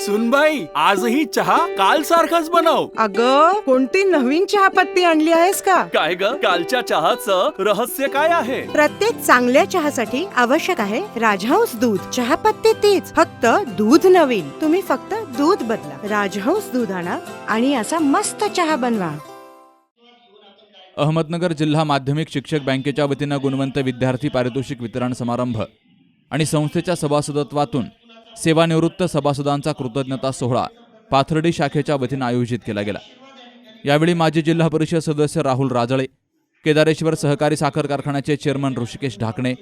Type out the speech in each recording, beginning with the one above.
सुनबाई आजही चहा काल सारखाच बनव. अग कोणती नवीन चहापत्ती आणली आहेस का? काय ग? कालच्या चहाचं रहस्य काय आहे? प्रत्येक चांगल्या चहासाठी आवश्यक आहे राजहंस दूध. चहापत्ती तीच फक्त दूध नवीन. तुम्ही फक्त दूध बदला. राजहंस दूध आणा आणि असा मस्त चहा बनवा. अहमदनगर जिल्हा माध्यमिक शिक्षक बँकेच्या वतीनं गुणवंत विद्यार्थी पारितोषिक वितरण समारंभ आणि संस्थेच्या सभासदत्वातून सेवानिवृत्त सभासदांचा कृतज्ञता सोहळा पाथर्डी शाखेच्या वतीनं आयोजित केला गेला. यावेळी माजी जिल्हा परिषद सदस्य राहुल राजळे केदारेश्वर सहकारी साखर कारखान्याचे चेअरमन ऋषिकेश ढाकणे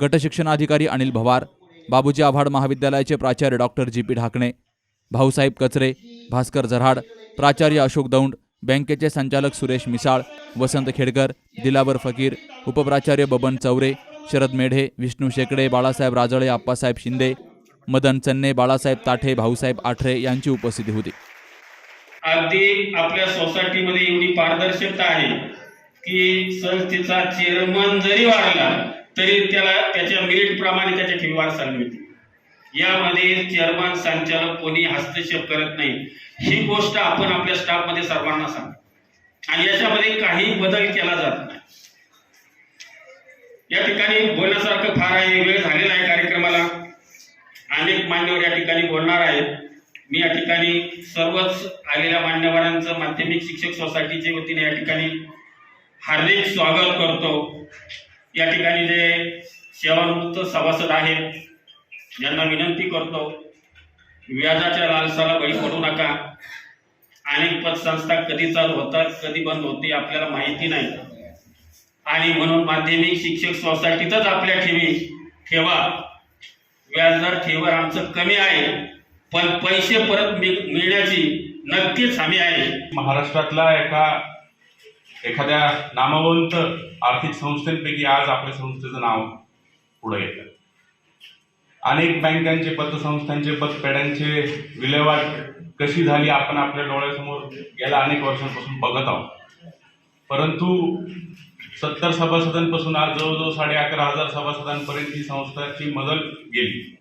गटशिक्षणाधिकारी अनिल भवार बाबूजी आव्हाड महाविद्यालयाचे प्राचार्य doctor G P Dhakane Bhausaheb Kachare Bhaskar Jarad प्राचार्य अशोक दौंड बँकेचे संचालक सुरेश मिसाळ वसंत खेडकर दिलावर फकीर उपप्राचार्य बबन चौरे शरद मेढे विष्णू शेकडे बाळासाहेब राजळे आप्पासाहेब शिंदे मदन चन्ने बाळासाहेब ताठे भाऊसाहेब आठरे यांची उपस्थिती होती. अगदी आपल्या सोसायटीमध्ये एवढी पारदर्शकता आहे की संस्थेचा चेअरमन जरी वाढला तरी त्याला त्याच्या मेरिट प्रमाणे त्याच्या ठेवी मिळते. यामध्ये चेअरमन संचालक कोणी हस्तक्षेप करत नाही. ही गोष्ट आपण आपल्या स्टाफमध्ये सर्वांना सांग आणि याच्यामध्ये काही बदल केला जात नाही. या ठिकाणी बोलण्यासारखं फार आहे वेळ झालेला आहे कार्यक्रमाला. अनेक मान्यवर या ठिकाणी बोलणार आहेत. मी या ठिकाणी सर्वच आलेल्या मान्यवरांचं माध्यमिक शिक्षक सोसायटीच्या वतीने या ठिकाणी हार्दिक स्वागत करतो. या ठिकाणी जे सेवानिवृत्त सभासद आहेत ज्यांना विनंती करतो व्याजाच्या लालसाला बळी पडू नका. अनेक पतसंस्था कधी चालू होतात कधी बंद होते आपल्याला माहिती नाही. आणि म्हणून माध्यमिक शिक्षक सोसायटीतच आपल्या ठेवी ठेवा. व्याजदर ठेवर आमचं कमी आहे पण पैसे परत मिळ- मिळण्याची नक्कीच हमी आहे. महाराष्ट्रातला एका एखाद्या नामवंत आर्थिक संस्थेपैकी आज आपल्या संस्थेचं नाव पुढे येतं. अनेक बँकांचे पतसंस्थांचे पतपेढ्यांचे विल्हेवाट कशी झाली आपण आपल्या डोळ्यासमोर गेल्या अनेक वर्षांपासून बघत आहोत. परंतु सत्तर सभासदांपासून आज जवळजवळ साडे अकरा हजार सभासदांपर्यंत ही संस्थाची मदत गेली.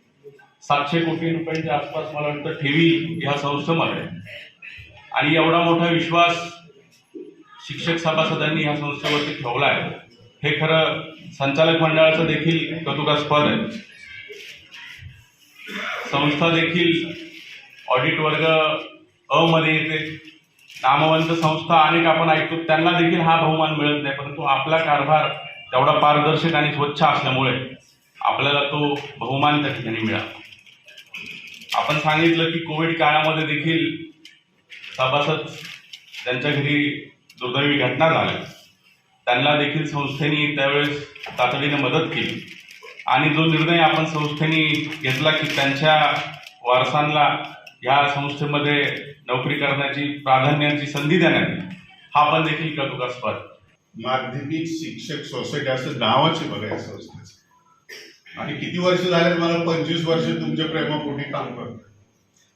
सातशे कोटी रुपयांच्या आसपास मला वाटतं ठेवी ह्या संस्थेमध्ये आणि एवढा मोठा विश्वास शिक्षक सभासदांनी ह्या संस्थेवरती ठेवला आहे. हे खरं संचालक मंडळाचं देखील कौतुकास्पद आहे. संस्था देखील ऑडिट वर्ग अ मध्ये येते. नामवंत संस्था अनेक आपण ऐकतो त्यांना देखील हा बहुमान मिळत नाही परंतु आपला कारभार तेवढा पारदर्शक आणि स्वच्छ असल्यामुळे आपल्याला तो बहुमान त्या ठिकाणी मिळाला. आपण सांगितलं की कोविड काळामध्ये देखील सभासद त्यांच्या घरी दुर्दैवी घटना झाल्या. त्यांना देखील संस्थेने त्यावेळेस तातडीने मदत केली. आणि जो निर्णय आपण संस्थेने घेतला की त्यांच्या वारसांना या संस्थेमध्ये नोकरी करण्याची प्राधान्याची संधी देण्यात हा पण देखील कौतुकास्पद माध्यमिक शिक्षक सोसायटी असं नावच आहे बघा या संस्थेचं. आणि किती वर्ष झाले मला? पंचवीस वर्ष तुमच्या प्रेमापोटी काम करतो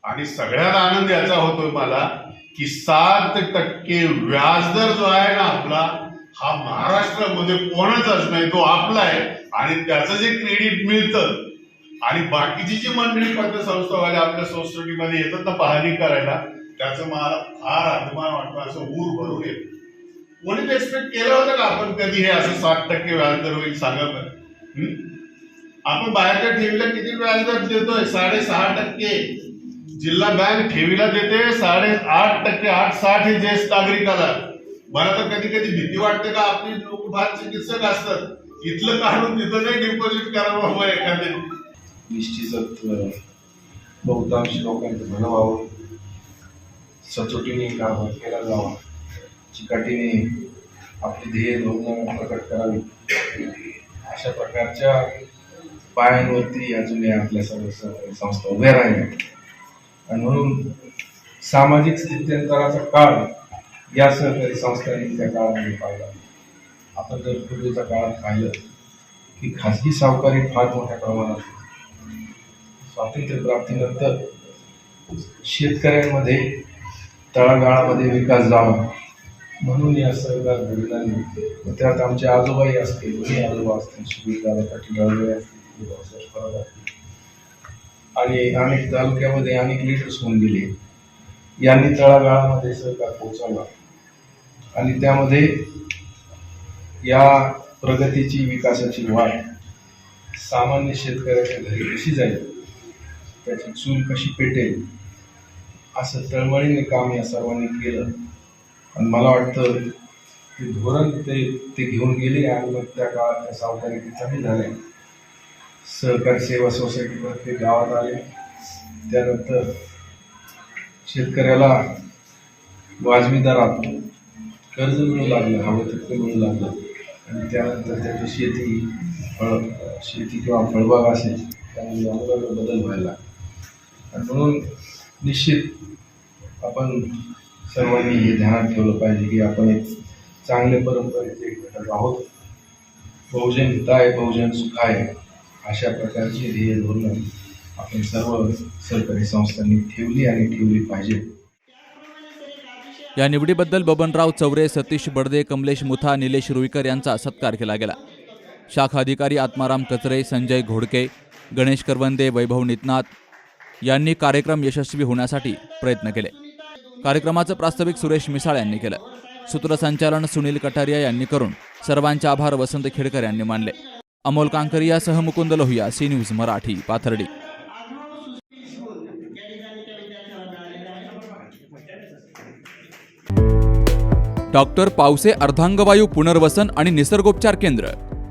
आणि सगळ्यात आनंद याचा होतोय मला की सात टक्के व्याजदर जो आहे ना आपला हा महाराष्ट्रामध्ये कोणाचाच नाही तो आपला आहे. आणि त्याचं जे क्रेडिट मिळतं आणि बाकीची जी मंडळी पतसंस्थावाले आपल्या संस्कृतीमध्ये येतात ना पाहणी करायला त्याचं मला फार अभिमान वाटतो असं ऊर भरून येत. कोणीच एक्सपेक्ट केलं होतं का आपण कधी हे असं साठ टक्के व्याजदर होईल सांगा बरं? आपण बाहेरच्या ठेवीला किती व्याजदर देतोय? साडेसहा टक्के. जिल्हा बँक ठेवीला देते साडे आठ टक्के आठ साठ हे ज्येष्ठ नागरिकाला. मला तर कधी कधी भीती वाटते का आपली लोक फार चिकित्सक असतात. इथलं काढून तिथं नाही डिपॉझिट करावं हवं एखाद्या निश्चितच बहुतांश लोकांचं भलं व्हावं सचोटीने काम केला जावा चिकाटीने आपली ध्येय धोरणं प्रकट करावी अशा प्रकारच्या पायांवरती अजूनही आपल्या सर्व स- संस्था उभ्या राहिल्या आणि म्हणून सामाजिक स्थित्यंतराचा काळ या सहकारी संस्थांनी त्या काळामध्ये पाहिला आपण जर पूर्वीच्या काळात पाहिलं की खाजगी सावकारी फार मोठ्या प्रमाणात होती. स्वातंत्र्यप्राप्तीनंतर शेतकऱ्यांमध्ये तळागाळामध्ये विकास जावा म्हणून या सरकार वडिलांनी व त्यात आमचे आजोबाई असतील दोन्ही आजोबा असतील सुनील पाटील रावळे असतील आणि अनेक तालुक्यामध्ये अनेक लिडर्स होऊन गेले. यांनी तळागाळामध्ये सरकार पोहोचवला. आणि त्यामध्ये या प्रगतीची विकासाची वाढ सामान्य शेतकऱ्याच्या घरी कशी जाईल? त्याची चूल कशी पेटेल असं तळमळीने काम या सर्वांनी केलं. आणि मला वाटतं ते धोरण ते ते घेऊन गेले आणि मग त्या काळात त्या सावधानी चांगली झाल्या सहकारी सेवा सोसायटी प्रत्येक गावात आले. त्यानंतर शेतकऱ्याला वाजवी दरात कर्ज मिळू लागलं हवं तितकं मिळू लागलं. आणि त्यानंतर त्याची शेती फळ शेती किंवा फळबाग असेल त्यामुळे बदल व्हायला लागला. म्हणून निश्चित आपण सर्वांनी हे ध्यानात ठेवलं पाहिजे की आपण एक चांगल्या परंपरेचे घटक आहोत. बहुजन हिताय बहुजन सुखाय अशा प्रकारची ध्येय धोरणं आपण सर्व सरकारी संस्थांनी ठेवली आणि ठेवली पाहिजे. या निवडीबद्दल बबनराव चौरे सतीश बडदे कमलेश मुथा निलेश रुईकर यांचा सत्कार केला गेला. शाखा अधिकारी आत्माराम कचरे संजय घोडके गणेश करवंदे वैभव नितनाथ यांनी कार्यक्रम यशस्वी होण्यासाठी प्रयत्न केले. कार्यक्रमाचं प्रास्ताविक सुरेश मिसाळ यांनी केलं. सूत्रसंचालन सुनील कटारिया यांनी करून सर्वांचे आभार वसंत खेडकर यांनी मानले. Amol कांकरियासह Mukund Lohiya C news Marathi Pathardi. Doctor Pawase अर्धांगवायू पुनर्वसन आणि निसर्गोपचार केंद्र.